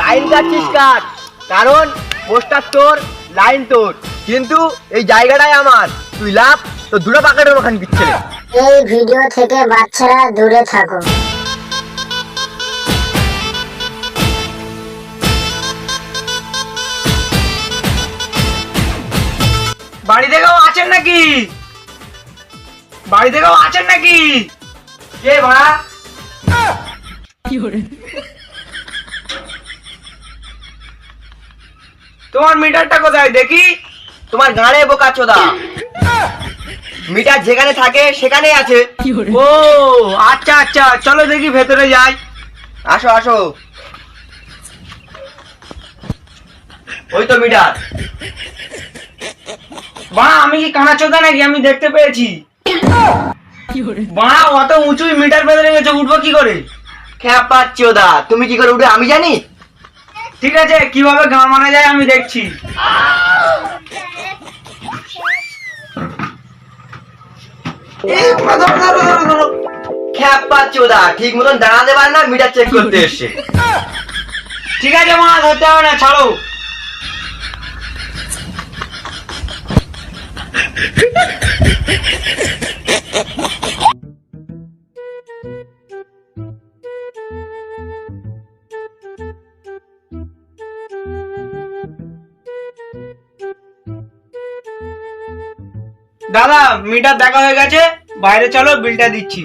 Line কাটছিস কাট কারণ poster তোর line তোর। কিন্তু এই জায়গাটাই আমার। তুই লাভ তো দুটো পাকাটের ওখানে দিচ্ছে। এই ভিডিও থেকে বাচ্চারা দূরে থাকো। বাড়ি থেকেও আছেন নাকি? বাড়ি থেকেও আছেন নাকি? কে ভাড়া? তোমার মিটারটা কোথায় দেখি? তোমার গাড়ে বোকা চোদা। মিটার যেখানে থাকে সেখানে আছে। ও আচ্ছা আচ্ছা চলো দেখি ভেতরে যাই। আসো আসো। ওই তো মিটার। বা আমি কি কানা চোদা নাকি? আমি দেখতে পেয়েছি। বা অত উঁচুই মিটার বেঁধে গেছে উঠবো কি করে? খ্যাপা চোদা। তুমি কি করে উঠে আমি জানি? ঠিক আছে কীভাবে গান মানা যায় আমি দেখছি। ঠিক মতন দাঁড়াতে পারে না মিটার চেক করতে এসছে। ঠিক আছে মা ধরতে হবে না ছাড়ো। দাদা মিটার দেখা হয়ে গেছে। বাইরে চলো বিলটা দিচ্ছি।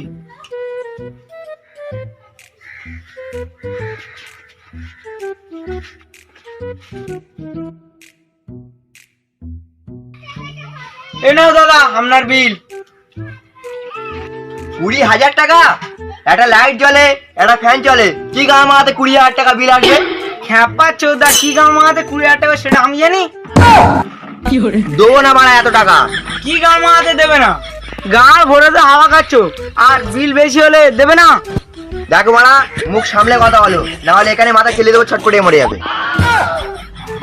এই নাও দাদা, আপনার বিল কুড়ি হাজার টাকা? একটা লাইট জ্বলে, একটা ফ্যান চলে কি গাঁ মারাতে কুড়ি হাজার টাকা বিল আসবে? খ্যাপা চোদা, কি গান মাগাতে কুড়ি হাজার টাকা সেটা আমি জানি। দেবো না মারা এত টাকা। কি গান মাগাতে দেবে না? গান ভরে তো হাওয়া খাচ্ছ আর বিল বেশি হলে দেবে না? দেখো মারা মুখ সামলে কথা বলো নাহলে এখানে মাথা খেলে দেবো ছটপটে মরে যাবে।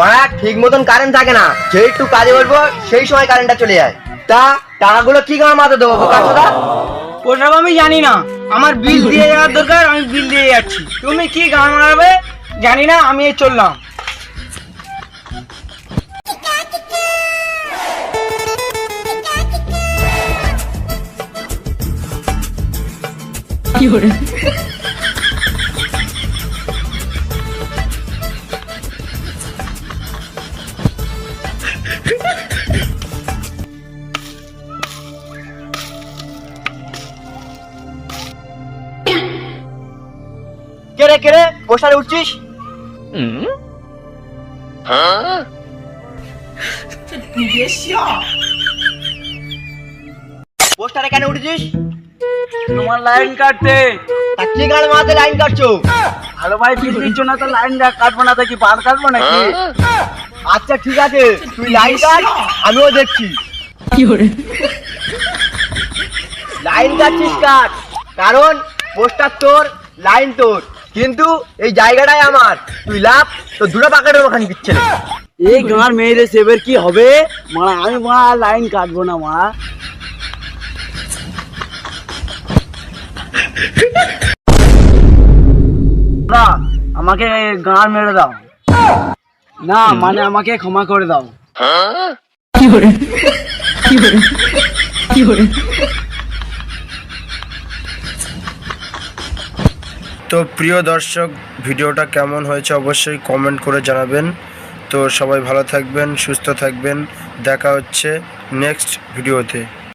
মারা ঠিক মতন কারেন্ট থাকে না। যেই একটু কাজে বলব সেই সময় কারেন্টটা চলে যায়। তা টাকাগুলো কি গাঁ মাথা দেবো ওসব আমি জানি না। আমার বিল দিয়ে যাওয়ার দরকার আমি বিল দিয়ে যাচ্ছি। তুমি কি গান মারাবে? জানি না আমি চললাম। কে রে কে রে? পোস্টারে উঠছিস? পোস্টারে কেন উঠেছিস? তোমার লাইন কাটতে। তা কি গান মারাতে লাইন কাটছো? ভালো ভাই বিল দিচ্ছ না তো লাইন কাটবো না তো কি কাটবো নাকি? আচ্ছা ঠিক আছে তুই লাইন কাট আমিও দেখছি। লাইন কাটছিস কাট কারণ পোস্টার তোর লাইন তোর। কিন্তু এই জায়গাটাই আমার। তুই লাভ তো দুটো পাকেটের ওখানে দিচ্ছে এই গাঁর মেয়েদের সেবের কি হবে? মারা আমি মারা লাইন কাটবো না মারা। না আমাকে গাঁর মেরে দাও। না মানে আমাকে ক্ষমা করে দাও। তো প্রিয় দর্শক, ভিডিওটা কেমন হয়েছে অবশ্যই কমেন্ট করে জানাবেন। তো সবাই ভালো থাকবেন, সুস্থ থাকবেন। দেখা হচ্ছে নেক্সট ভিডিওতে